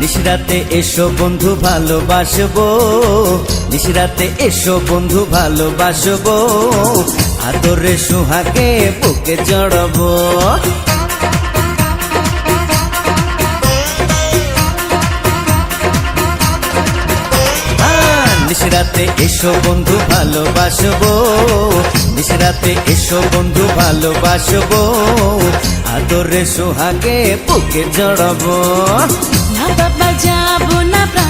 নিশরাতে এসো বন্ধু ভালোবাসবো। নিশরাতে এসো বন্ধু ভালোবাসবো। আদরে সুহাকে বুকে জড়াবো। আহ, নিশরাতে এসো বন্ধু ভালোবাসবো। নিশরাতে এসো বন্ধু ভালোবাসবো। আদরে সোহাগে বুকে জড়াবো। বাবা যাব না প্রাণে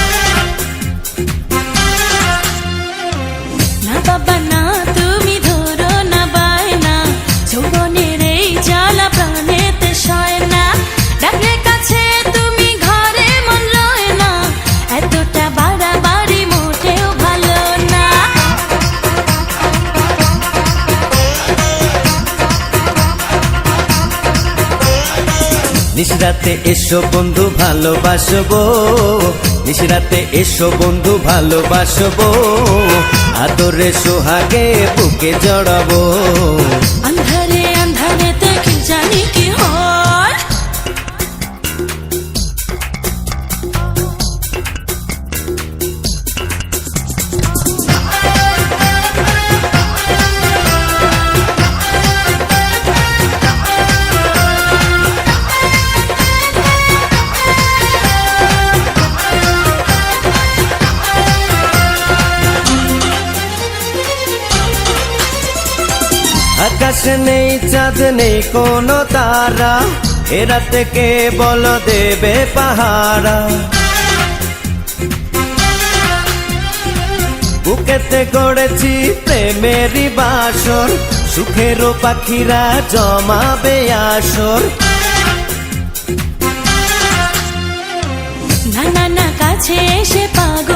নিশরাতে এসো বন্ধু ভালোবাসবো। নিশরাতে এসো বন্ধু ভালোবাসবো। আদরে সোহাগে বুকে জড়াবো। আকাশে নেই, চাঁদ নেই, কোনো তারা। এরা থেকে বল দেবে পাহারা? বুকেতে গড়েছি প্রেমেরই বাসর সুখেরও পাখিরা জমাবে আসর। না না কাছে এসে করো